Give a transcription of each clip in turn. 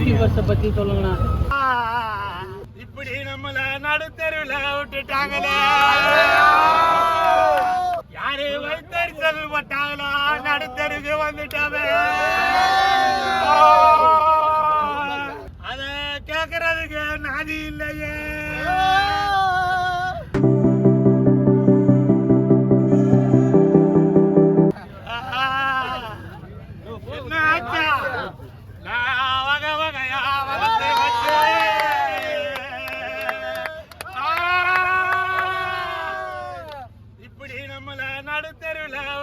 யூடியூபர்ஸை பற்றி சொல்லுங்கண்ணா. இப்படி நம்மள நடுத்தருவுல விட்டுட்டாங்களே. யாரு வைத்தறிச்சல் பட்டாங்களோ நடுத்தருக்கு வந்துட்டாவே அத கேக்குறதுக்கு நாதி இல்லையே.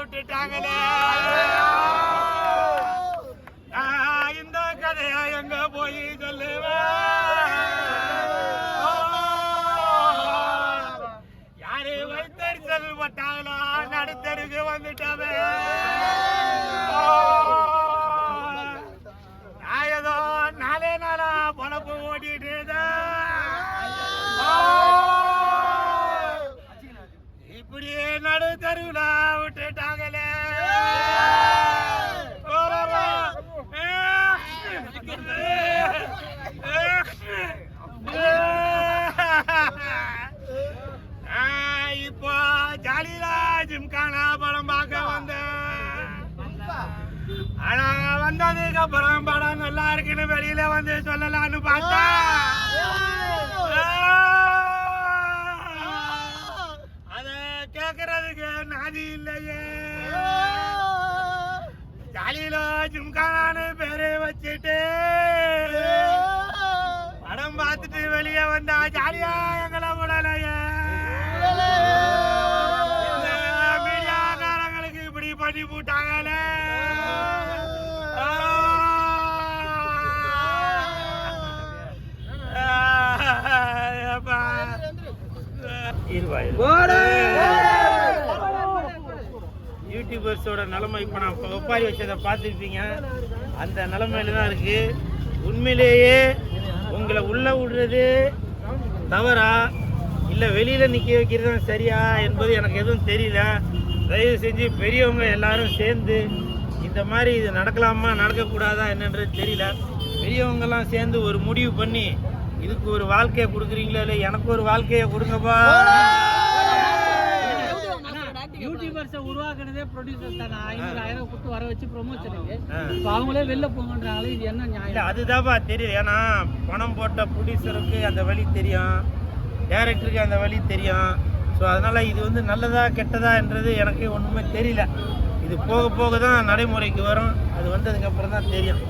விட்டுட்டாங்களே இந்த கதையை எங்க போய் சொல்லுவேன் யாரு வைத்தறிச்சல் பட்டாங்களா நடுத்தருக்கு வந்துட்டாவே தெருவில் விட்டுட்டாங்களே. இப்போ ஜாலிலா ஜிம்கானா படம் பார்க்க வந்தேன். ஆனா வந்ததுக்கு அப்புறம் படம் நல்லா இருக்குன்னு வெளியில வந்து சொல்லலாம்னு பார்த்தா நாதி இல்லையே ஜாலியில ஜிம்கானான்னு பேரு வச்சுட்டு படம் பார்த்துட்டு வெளியே வந்தா ஜாலியா எங்களை விடலையே மீடியாக்காரங்களுக்கு இப்படி பண்ணி போட்டாங்களே யூடியூபர்ஸோட நிலைமை இப்போ நான் ஒப்பாரி வச்சதை பார்த்துருப்பீங்க. அந்த நிலைமையில தான் இருக்கு. உண்மையிலேயே உங்களை உள்ள விடுறது தவறா? இல்லை வெளியில் நிற்க வைக்கிறது சரியா என்பது எனக்கு எதுவும் தெரியல. தயவு செஞ்சு பெரியவங்க எல்லாரும் சேர்ந்து இந்த மாதிரி இது நடக்கலாமா நடக்கக்கூடாதா என்னன்றது தெரியல. பெரியவங்கெல்லாம் சேர்ந்து ஒரு முடிவு பண்ணி இதுக்கு ஒரு வாழ்க்கையை கொடுக்குறீங்களா இல்லை எனக்கு ஒரு வாழ்க்கையை கொடுங்கப்பா. யூடியூபர்ஸை உருவாக்குனதே ப்ரொடியூசர் தானே. ஐநூறு ஆயிரம் கொடுத்து வர வச்சு ப்ரொமோஷனுக்கு. இப்போ அவங்களே வெளில போங்கன்றாங்களே இது என்ன நியாயம்? அதுதான்ப்பா தெரியும் ஏன்னா பணம் போட்ட ப்ரொடியூசருக்கு அந்த வழி தெரியும். டேரக்டருக்கு அந்த வழி தெரியும். ஸோ அதனால் இது வந்து நல்லதா கெட்டதா என்றது எனக்கு ஒன்றுமே தெரியல. இது போக போக தான் நடைமுறைக்கு வரும். அது வந்ததுக்கப்புறம் தான் தெரியும்.